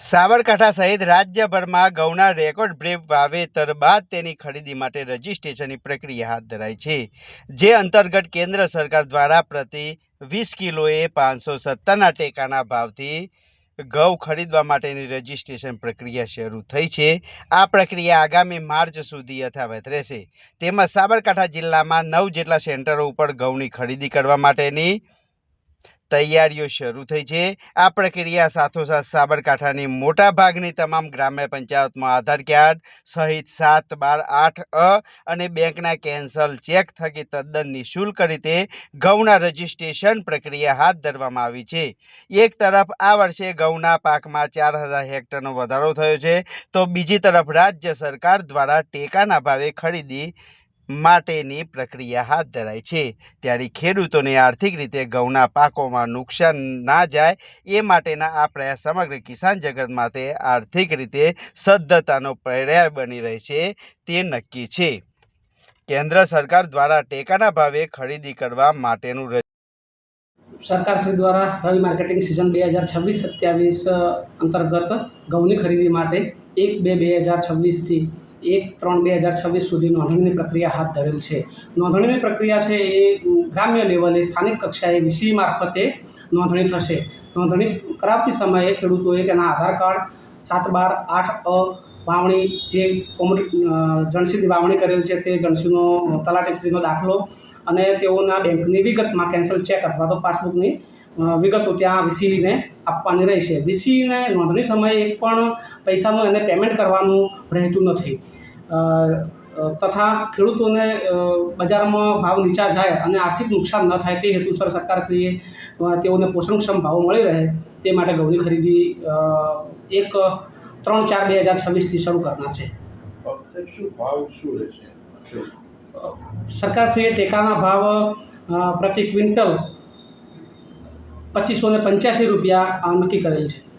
સાબરકાંઠા સહિત રાજ્યભરમાં ઘઉંના રેકોર્ડ બ્રેક વાવેતર બાદ તેની ખરીદી માટે રજીસ્ટ્રેશનની પ્રક્રિયા હાથ ધરાઈ છે, જે અંતર્ગત કેન્દ્ર સરકાર દ્વારા પ્રતિ વીસ કિલોએ પાંચસો સત્તરના ટેકાના ભાવથી ઘઉં ખરીદવા માટેની રજીસ્ટ્રેશન પ્રક્રિયા શરૂ થઈ છે. આ પ્રક્રિયા આગામી માર્ચ સુધી યથાવત રહેશે. તેમાં સાબરકાંઠા જિલ્લામાં નવ જેટલા સેન્ટરો ઉપર ઘઉંની ખરીદી કરવા માટેની તૈયારીઓ શરૂ થઈ છે. આ પ્રક્રિયા સાથોસાથ સાબરકાંઠાની મોટાભાગની તમામ ગ્રામ્ય પંચાયતમાં આધાર કાર્ડ સહિત સાત બાર આઠ અ અને બેંકના કેન્સલ ચેક થકી તદ્દન નિઃશુલ્ક રીતે ઘઉંના રજિસ્ટ્રેશન પ્રક્રિયા હાથ ધરવામાં આવી છે. એક તરફ આ વર્ષે ઘઉંના પાકમાં ચાર હજાર હેક્ટરનો વધારો થયો છે, તો બીજી તરફ રાજ્ય સરકાર દ્વારા ટેકાના ભાવે ખરીદી માટેની પ્રક્રિયા હાથ ધરાઈ છે. ત્યારે ખેડૂતોને આર્થિક રીતે ઘઉંના પાકોમાં નુકસાન ના જાય એ માટેના આ પ્રયાસ સમગ્ર કિસાન જગત માટે આર્થિક રીતે સદ્ધતાનો પર્યાય બની રહે છે તે નક્કી છે. કેન્દ્ર સરકાર દ્વારા ટેકાના ભાવે ખરીદી કરવા માટેનું સરકારશ્રી દ્વારા રવિ માર્કેટિંગ સિઝન બે હજાર છવ્વીસ સત્યાવીસ અંતર્ગત ઘઉંની ખરીદી માટે એક બે બે હજાર છવ્વીસથી એક ત્રણ બે હજાર છવ્વીસ સુધી નોંધણીની પ્રક્રિયા હાથ ધરેલ છે. નોંધણીની પ્રક્રિયા છે એ ગ્રામ્ય લેવલે સ્થાનિક કક્ષાએ વીસી મારફતે નોંધણી થશે. નોંધણી કરાવતી સમયે ખેડૂતોએ તેના આધાર કાર્ડ, સાત બાર આઠ અ વાવણી, જે કોમોડિટી જણસીની વાવણી કરેલ છે તે જણસીનો તલાટીશ્રીનો દાખલો અને તેઓના બેંકની વિગતમાં કેન્સલ ચેક અથવા તો પાસબુકની વિગતો ત્યાં વીસીને આપવાની રહેશે. વીસીને નોંધણી સમયે એક પણ પૈસાનું એને પેમેન્ટ કરવાનું રહેતું નથી. તથા ખેડૂતોને બજારમાં ભાવ નીચા જાય અને આર્થિક નુકસાન ન થાય તે હેતુસર સરકારશ્રીએ તેઓને પોષણક્ષમ ભાવો મળી રહે તે માટે ઘઉંની ખરીદી એક ત્રણ ચાર બે હજાર છવ્વીસથી શરૂ કરનાર છે. સરકારશ્રીએ ટેકાના ભાવ પ્રતિ ક્વિન્ટલ પચીસો ને પંચ્યાસી રૂપિયા નક્કી કરેલ છે.